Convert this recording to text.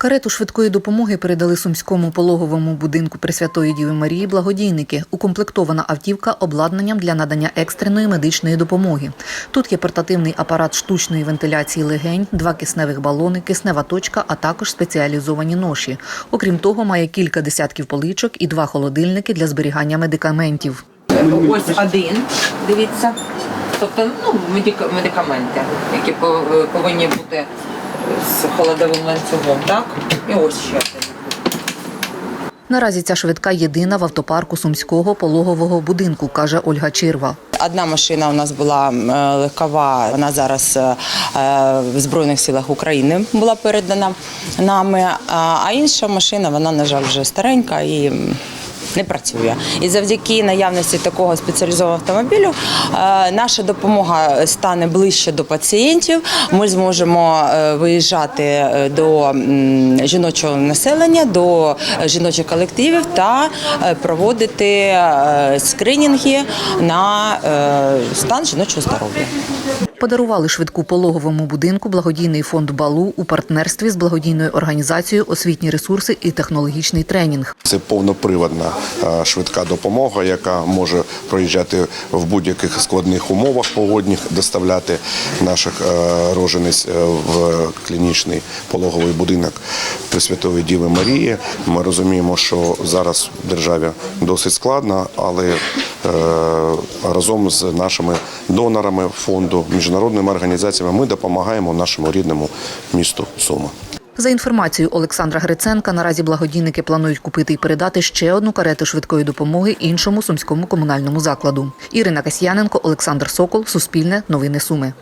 Карету швидкої допомоги передали сумському пологовому будинку Пресвятої Діви Марії благодійники. Укомплектована автівка обладнанням для надання екстреної медичної допомоги. Тут є портативний апарат штучної вентиляції легень, два кисневих балони, киснева точка, а також спеціалізовані ноші. Окрім того, має кілька десятків поличок і два холодильники для зберігання медикаментів. Ось один, дивіться. Тобто ну, медика- медикаменти, які по- повинні бути з холодовим ланцюгом, так? І ось ще один. Наразі ця швидка єдина в автопарку сумського пологового будинку, каже Ольга Чирва. Одна машина у нас була е, легкова, вона зараз е, в Збройних силах України була передана нами. А інша машина, вона, на жаль, вже старенька і не працює. І завдяки наявності такого спеціалізованого автомобілю е, наша допомога стане ближче до пацієнтів. Ми зможемо е, виїжджати е, до жіночого населення, до жіночих колективів та проводити скринінги на стан жіночого здоров'я. Подарували швидку пологовому будинку благодійний фонд Балу у партнерстві з благодійною організацією Освітні ресурси і технологічний тренінг. Це повноприводна е, швидка допомога, яка може проїжджати в будь-яких складних умовах погодних, доставляти наших е, рожениць е, в клінічний пологовий будинок Пресвятої Діви Марії. Ми розуміємо, що зараз в державі досить складно, але разом з нашими донорами фонду, міжнародними організаціями ми допомагаємо нашому рідному місту Суми. За інформацією Олександра Гриценка, наразі благодійники планують купити і передати ще одну карету швидкої допомоги іншому сумському комунальному закладу. Ірина Касьяненко, Олександр Сокол, Суспільне, Новини Суми.